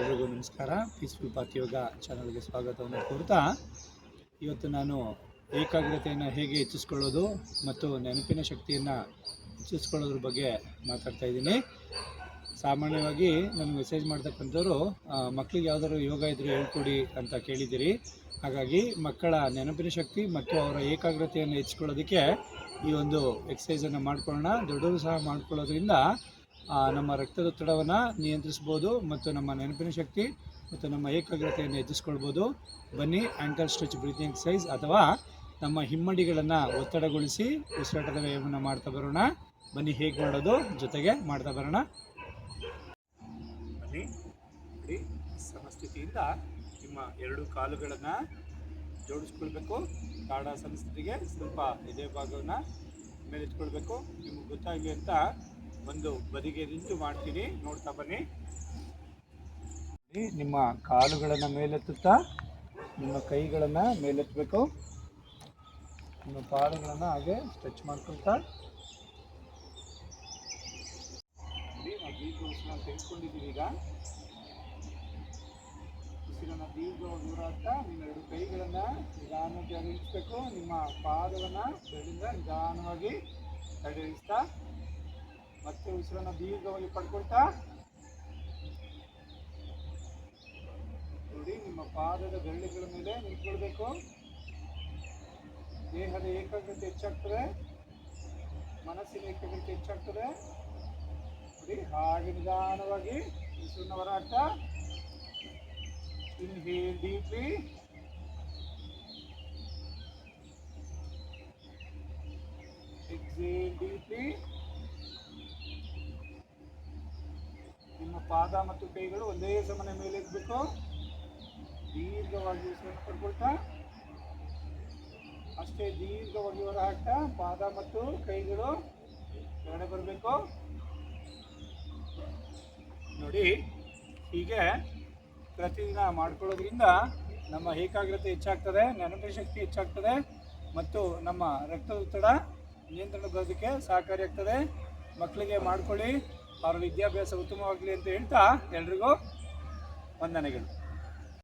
ಎಲ್ರಿಗೂ ನಮಸ್ಕಾರ. Peaceful path ಯೋಗ ಚಾನಲ್ಗೆ ಸ್ವಾಗತವನ್ನು ಕೋರ್ತಾ, ಇವತ್ತು ನಾನು ಏಕಾಗ್ರತೆಯನ್ನು ಹೇಗೆ ಹೆಚ್ಚಿಸ್ಕೊಳ್ಳೋದು ಮತ್ತು ನೆನಪಿನ ಶಕ್ತಿಯನ್ನು ಹೆಚ್ಚಿಸ್ಕೊಳ್ಳೋದ್ರ ಬಗ್ಗೆ ಮಾತಾಡ್ತಾ ಇದ್ದೀನಿ. ಸಾಮಾನ್ಯವಾಗಿ ನನಗೆ ಮೆಸೇಜ್ ಮಾಡ್ತಕ್ಕಂಥವ್ರು ಮಕ್ಕಳಿಗೆ ಯಾವ್ದಾದ್ರು ಯೋಗ ಇದ್ದರೆ ಹೇಳ್ಕೊಡಿ ಅಂತ ಕೇಳಿದ್ದೀರಿ. ಹಾಗಾಗಿ ಮಕ್ಕಳ ನೆನಪಿನ ಶಕ್ತಿ ಮತ್ತು ಅವರ ಏಕಾಗ್ರತೆಯನ್ನು ಹೆಚ್ಚಿಕೊಳ್ಳೋದಕ್ಕೆ ಈ ಒಂದು ಎಕ್ಸಸೈಸನ್ನು ಮಾಡ್ಕೊಳ್ಳೋಣ. ದೊಡ್ಡವರು ಸಹ ಮಾಡ್ಕೊಳ್ಳೋದ್ರಿಂದ ನಮ್ಮ ರಕ್ತದೊತ್ತಡವನ್ನು ನಿಯಂತ್ರಿಸ್ಬೋದು ಮತ್ತು ನಮ್ಮ ನೆನಪಿನ ಶಕ್ತಿ ಮತ್ತು ನಮ್ಮ ಏಕಾಗ್ರತೆಯನ್ನು ಹೆಚ್ಚಿಸ್ಕೊಳ್ಬೋದು. ಬನ್ನಿ ಆ್ಯಂಕಲ್ ಸ್ಟ್ರೆಚ್ ಬ್ರೀತಿಂಗ್ ಎಕ್ಸಸೈಸ್ ಅಥವಾ ನಮ್ಮ ಹಿಮ್ಮಡಿಗಳನ್ನು ಒತ್ತಡಗೊಳಿಸಿ ಉಸಿರಾಟದ ವ್ಯಾಯಾಮವನ್ನು ಮಾಡ್ತಾ ಬರೋಣ. ಬನ್ನಿ, ಹೇಗೆ ಮಾಡೋದು? ಜೊತೆಗೆ ಮಾಡ್ತಾ ಬರೋಣ. ಬನ್ನಿ ನೋಡಿ ಸಮಸ್ಥಿತಿಯಿಂದ ನಿಮ್ಮ ಎರಡು ಕಾಲುಗಳನ್ನು ಜೋಡಿಸ್ಕೊಳ್ಬೇಕು. ಕಾಡ ಸ್ಥಿತಿಗೆ ಸ್ವಲ್ಪ ಎದೆ ಭಾಗವನ್ನು ಮೇಲೆತ್ಕೊಳ್ಬೇಕು ನಿಮ್ಗೆ ಗೊತ್ತಾಗಿ ಅಂತ ಒಂದು ಬದಿಗೆ ನಿಂತು ಮಾಡ್ತೀನಿ. ನೋಡ್ತಾ ಬನ್ನಿ. ನಿಮ್ಮ ಕಾಲುಗಳನ್ನು ಮೇಲೆತ್ತುತ್ತಾ, ನಿಮ್ಮ ಕೈಗಳನ್ನು ಮೇಲೆತ್ತಬೇಕು. ನಿಮ್ಮ ಪಾದಗಳನ್ನು ಹಾಗೆ ಸ್ಟ್ರೆಚ್ ಮಾಡ್ಕೊಳ್ತಾ. ನಾವು ದೀರ್ಘ ತೆಗೆದುಕೊಂಡಿದ್ದೀವಿ ಈಗ. ಉಸಿರನ್ನ ದೂರ ದೂರಾಗ್ತಾ ನಿಮ್ಮ ಎರಡು ಕೈಗಳನ್ನು ನಿಧಾನವಾಗಿ ಅಗಲಿಸ್ಬೇಕು ನಿಮ್ಮ ಪಾದವನ್ನು ಬೆಳಿಂದ ನಿಧಾನವಾಗಿ ಮತ್ತೆ ಉಸಿರನ್ನ ದೀರ್ಘವಾಗಿ ಪಡ್ಕೊಳ್ತಾ. ನೋಡಿ, ನಿಮ್ಮ ಪಾದದ ಬೆರಳುಗಳ ಮೇಲೆ ನಿಂತ್ಕೊಳ್ಬೇಕು. ದೇಹದ ಏಕಾಗ್ರತೆ ಹೆಚ್ಚಾಗ್ತದೆ. ಮನಸ್ಸಿನ ಏಕಾಗ್ರತೆ ಹೆಚ್ಚಾಗ್ತದೆ. ನೋಡಿ, ಹಾಗೆ ನಿಧಾನವಾಗಿ ಉಸಿರನ್ನ ಹೊರಾಟ ಇನ್ಹೇಲ್ ಡೀಪ್ಲಿ ಎಕ್ಸೇಲ್ ಡೀಪ್ಲಿ ನಿಮ್ಮ ಪಾದ ಮತ್ತು ಕೈಗಳು ಒಂದೇ ಸಮನೆ ಮೇಲೆ ಇರಬೇಕು ದೀರ್ಘವಾಗಿ ಉಸಿರನ್ನು ಪಡ್ಕೊಳ್ತಾ. ಅಷ್ಟೇ ದೀರ್ಘವಾಗಿ ಹೊರ ಹಾಕ್ತಾ ಪಾದ ಮತ್ತು ಕೈಗಳು ಕೆಳಗಡೆ ಬರಬೇಕು. ನೋಡಿ, ಹೀಗೆ ಪ್ರತಿದಿನ ಮಾಡ್ಕೊಳ್ಳೋದ್ರಿಂದ ನಮ್ಮ ಏಕಾಗ್ರತೆ ಹೆಚ್ಚಾಗ್ತದೆ, ನೆನಪಿನ ಶಕ್ತಿ ಹೆಚ್ಚಾಗ್ತದೆ ಮತ್ತು ನಮ್ಮ ರಕ್ತದೊತ್ತಡ ನಿಯಂತ್ರಣ ಬರೋದಕ್ಕೆ ಸಹಕಾರಿಯಾಗ್ತದೆ. ಮಕ್ಕಳಿಗೆ ಮಾಡ್ಕೊಳ್ಳಿ. ಅವರ ವಿದ್ಯಾಭ್ಯಾಸ ಉತ್ತಮವಾಗಲಿ ಅಂತ ಹೇಳ್ತಾ ಎಲ್ರಿಗೂ ವಂದನೆಗಳು.